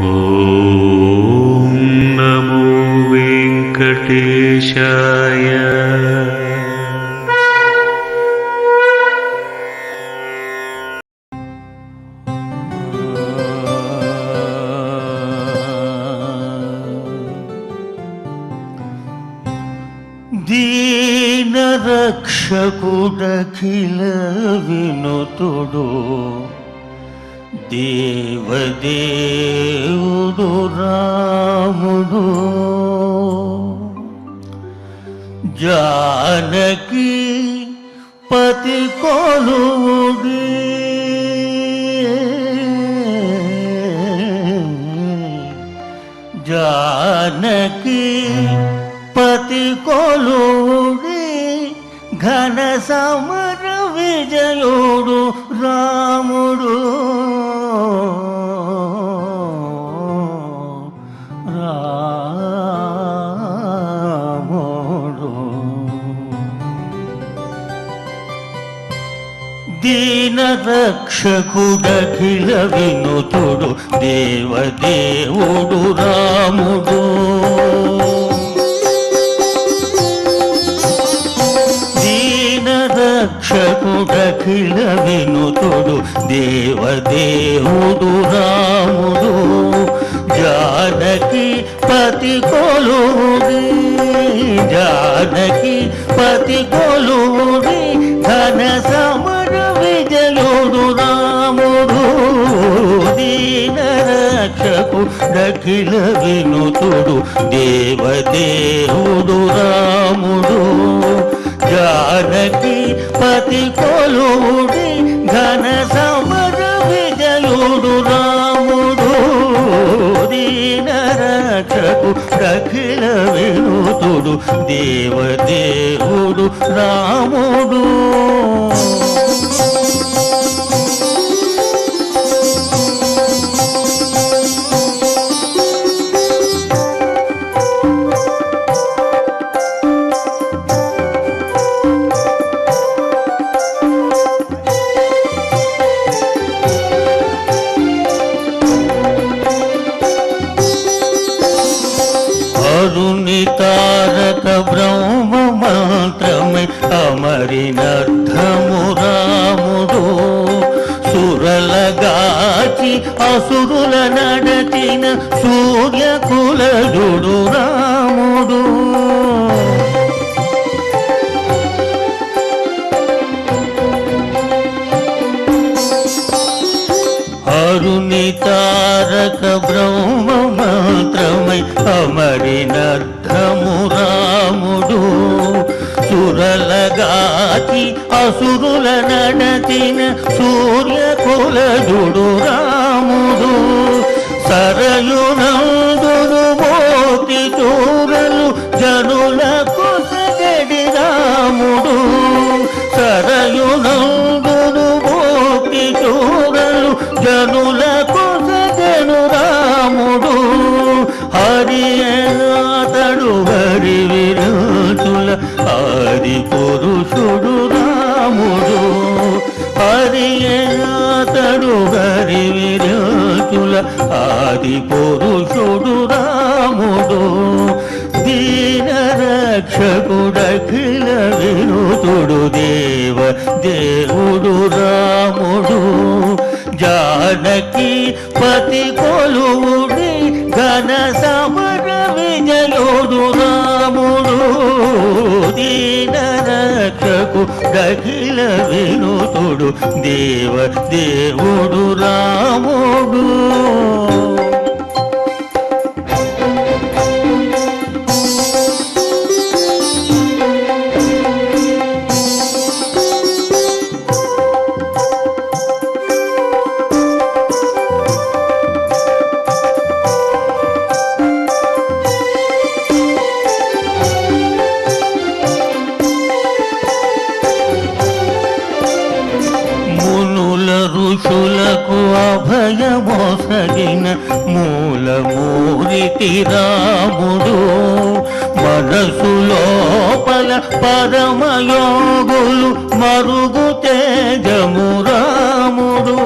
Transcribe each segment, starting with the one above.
ॐ नमो वेङ्कटेशाय दीनरक्षकुडखिल विनोतोडो దేవదేవుడు రాముడు. జానకి పతి కొలువుడి. జానకి పతి కొలుడి ఘన సమర విజయుడు రాముడు. రాముడు. దీన రక్షకుడఖిల వినుతుడు దేవదేవుడు రాముడు. రక్షకుడఖిల వినుతుడు దేవదేవుడు రాముడు జానకి పతి కొలుడి జానకి పతి కొలుడి ఘన సమర విజయుడు రాముడు దీన రక్షకు దఖిల వినుతుడు దేవదేవుడు రాముడు జానకి పతి కొలుడి ఘన సమర విజయుడు రాముడు. దీన రఖిల వినుతుడు దేవదేవుడు రాముడు. అసురుల నడచిన సూర్య కులజుడు రాముడు. అరుణి తారక బ్రహ్మ సురలగాచి అసురుల నడచిన సూర్య కులజుడు రాముడు. సరయునందును మోతి చూరలు జనుల కుసగడి రాముడు. సరయునందును మోతి చూరలు జనుల కుసగను రాముడు. హరియనాథడు ఆది పురుషుడు రాముడు హరి అతడు హరి విరాటుల ఆది పురుషుడు రాముడు. దీన రక్షకుడఖిల వినుతుడు దేవ దేవుడు రాముడు. జానకి పతి కొలువుడి ఘన సమ రాముడు దీన రక్షకు దఖిల వినుతుడు దేవ దేవుడు రాముడు. తొలగిన మూలమూరిటి రాముడు మనసు లోపల పరమయోగులు మరుగు తేజము రాముడు.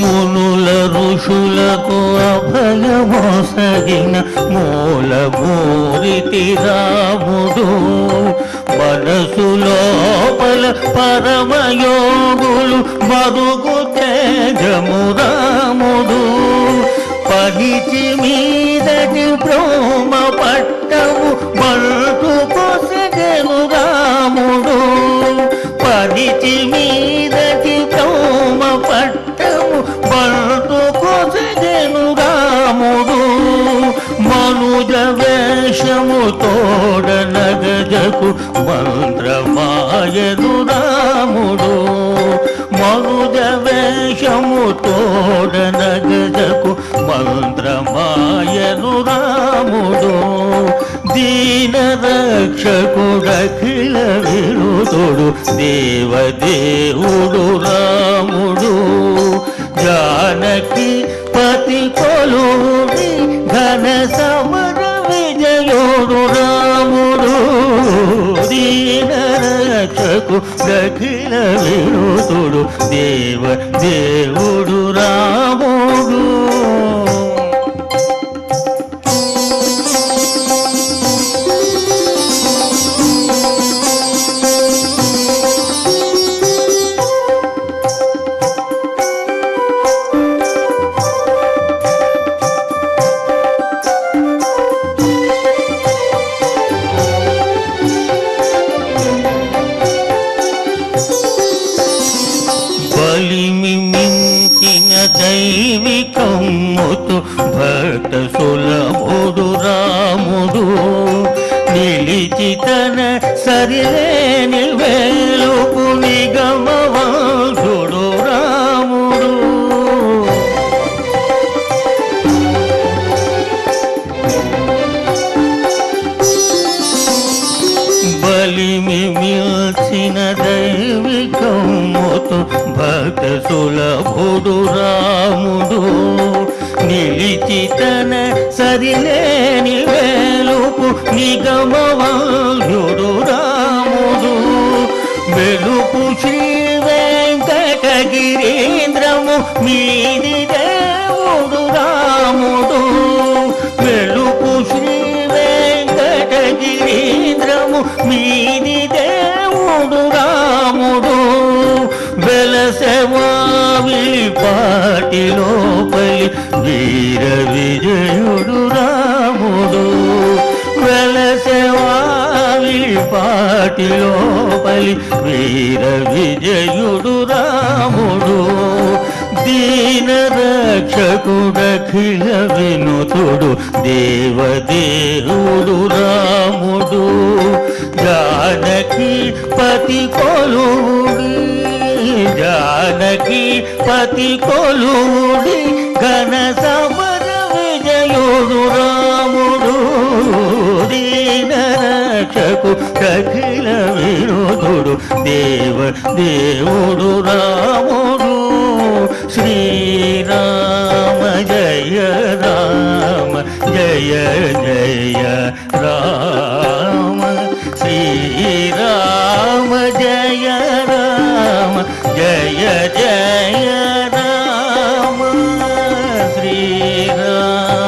మునుల ఋషులకు అభయమోసగిన మూలమూరిటి రాముడు పరమయోగులు మరుగు తేజము రాముడు. పనిచి మీదటి ప్రోమ పట్టము మల్టు కొసగెను రాముడు. పనిచి మీదటి ప్రోమ పట్టము మల్టు కొసగెను రాముడు. మనుజ వేషము తోడ నగజకు మంత్రమాయను రాముడు మనుజ వేషము తోడ నగజకు మంత్రమాయను రాముడు దీన రక్షకుడఖిల విరుదుడు దేవదేవుడు రాముడు. జానకి పతి కొలుడి ఘన సమర రక్షకు దఖిల విరుదుడు దేవ దేవుడు కలిమి మించిన దైవికమ్ముతు భక్త సులభుడు రాముడు. నిలిచి తన సరిలేని వేలుపు నిగం సరిలేని వేలుపు నిగమవాయుడు రాముడు. వెలుపు శ్రీ వెంకటగిరీంద్రము మీది దేవుడు రాముడు. వెలుపు శ్రీ వెంకటగిరీంద్రము మీది దేవుడు రాముడు. వెలసెవావి పాటి వీర విజయుడు రాముడు వెలసెవావి పాటిలోపలి వీర విజయుడు రాముడు. దీన రక్షకుడఖిల వినుతుడు దేవదేవుడు రాముడు. జానకి పతి కొలుడి జానకి పతి కొలుడి ఘన సమర విజయుడు రాముడు దీన రక్షకు కఖిల వినుతుడు దేవ దేవుడు రాముడు. శ్రీరామ జయ రామ జయ జయ రామ.